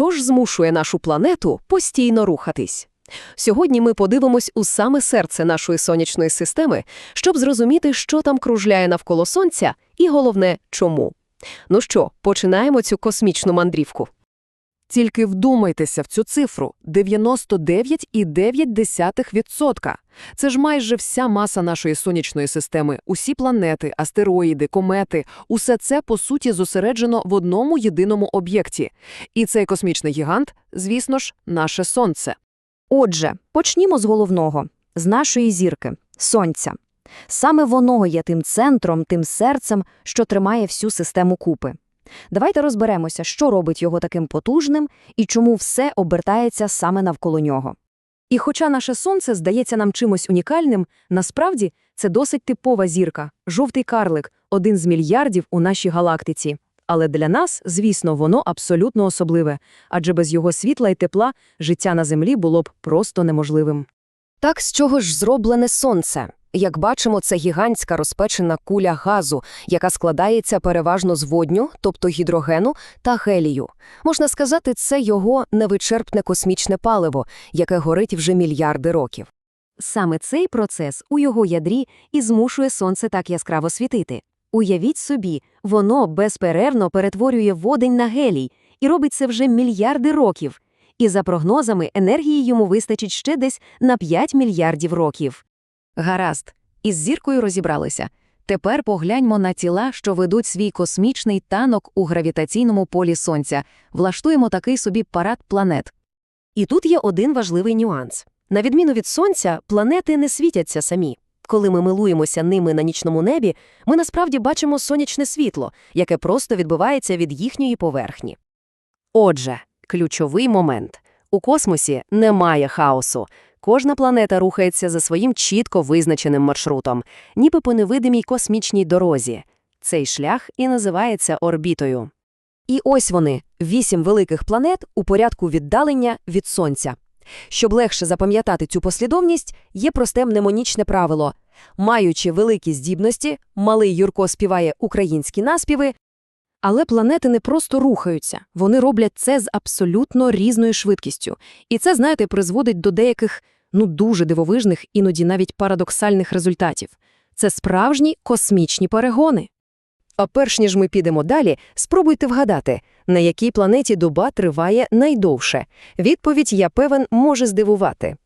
що ж змушує нашу планету постійно рухатись? Сьогодні ми подивимось у саме серце нашої сонячної системи, щоб зрозуміти, що там кружляє навколо Сонця, і головне, чому. Ну що, починаємо цю космічну мандрівку. Тільки вдумайтеся в цю цифру – 99,9%. Це ж майже вся маса нашої сонячної системи, усі планети, астероїди, комети – усе це, по суті, зосереджено в одному єдиному об'єкті. І цей космічний гігант, звісно ж, наше Сонце. Отже, почнімо з головного – з нашої зірки – Сонця. Саме воно є тим центром, тим серцем, що тримає всю систему купи. Давайте розберемося, що робить його таким потужним і чому все обертається саме навколо нього. І хоча наше Сонце здається нам чимось унікальним, насправді це досить типова зірка – жовтий карлик, один з мільярдів у нашій галактиці. Але для нас, звісно, воно абсолютно особливе, адже без його світла і тепла життя на Землі було б просто неможливим. Так з чого ж зроблене Сонце? Як бачимо, це гігантська розпечена куля газу, яка складається переважно з водню, тобто гідрогену, та гелію. Можна сказати, це його невичерпне космічне паливо, яке горить вже мільярди років. Саме цей процес у його ядрі і змушує сонце так яскраво світити. Уявіть собі, воно безперервно перетворює водень на гелій і робить це вже мільярди років. І за прогнозами, енергії йому вистачить ще десь на 5 мільярдів років. Гаразд, із зіркою розібралися. Тепер погляньмо на тіла, що ведуть свій космічний танок у гравітаційному полі Сонця. Влаштуємо такий собі парад планет. І тут є один важливий нюанс. На відміну від Сонця, планети не світяться самі. Коли ми милуємося ними на нічному небі, ми насправді бачимо сонячне світло, яке просто відбивається від їхньої поверхні. Отже, ключовий момент. У космосі немає хаосу. Кожна планета рухається за своїм чітко визначеним маршрутом, ніби по невидимій космічній дорозі. Цей шлях і називається орбітою. І ось вони – вісім великих планет у порядку віддалення від Сонця. Щоб легше запам'ятати цю послідовність, є просте мнемонічне правило. Маючи великі здібності, малий Юрко співає українські наспіви, але планети не просто рухаються, вони роблять це з абсолютно різною швидкістю. І це, знаєте, призводить до деяких, ну, дуже дивовижних, іноді навіть парадоксальних результатів. Це справжні космічні перегони. А перш ніж ми підемо далі, спробуйте вгадати, на якій планеті доба триває найдовше. Відповідь, я певен, може здивувати.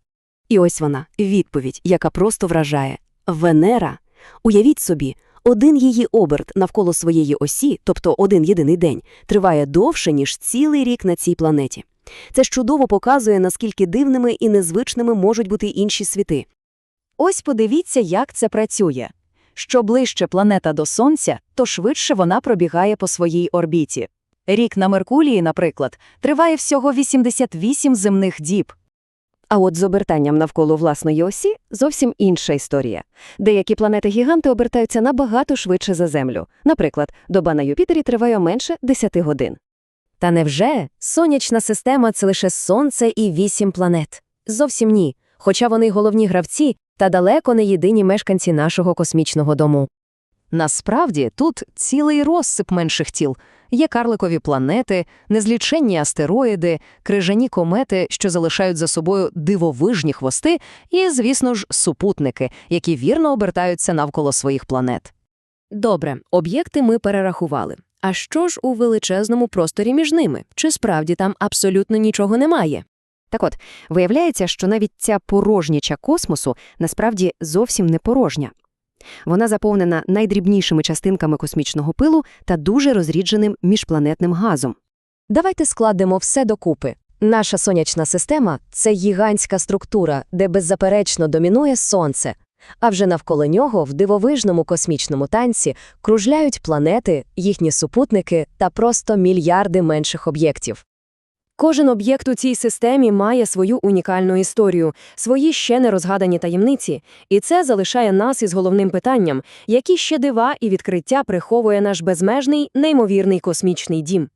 І ось вона, відповідь, яка просто вражає. Венера. Уявіть собі, один її оберт навколо своєї осі, тобто один єдиний день, триває довше, ніж цілий рік на цій планеті. Це чудово показує, наскільки дивними і незвичними можуть бути інші світи. Ось подивіться, як це працює. Що ближче планета до Сонця, то швидше вона пробігає по своїй орбіті. Рік на Меркурії, наприклад, триває всього 88 земних діб. А от з обертанням навколо власної осі зовсім інша історія. Деякі планети-гіганти обертаються набагато швидше за Землю. Наприклад, доба на Юпітері триває менше 10 годин. Та невже сонячна система це лише Сонце і вісім планет? Зовсім ні. Хоча вони головні гравці та далеко не єдині мешканці нашого космічного дому. Насправді тут цілий розсип менших тіл. Є карликові планети, незліченні астероїди, крижані комети, що залишають за собою дивовижні хвости, і, звісно ж, супутники, які вірно обертаються навколо своїх планет. Добре, об'єкти ми перерахували. А що ж у величезному просторі між ними? Чи справді там абсолютно нічого немає? Так от, виявляється, що навіть ця порожняча космосу насправді зовсім не порожня. Вона заповнена найдрібнішими частинками космічного пилу та дуже розрідженим міжпланетним газом. Давайте складемо все докупи. Наша сонячна система це гігантська структура, де беззаперечно домінує Сонце, а вже навколо нього в дивовижному космічному танці кружляють планети, їхні супутники та просто мільярди менших об'єктів. Кожен об'єкт у цій системі має свою унікальну історію, свої ще не розгадані таємниці, і це залишає нас із головним питанням, які ще дива і відкриття приховує наш безмежний, неймовірний космічний дім.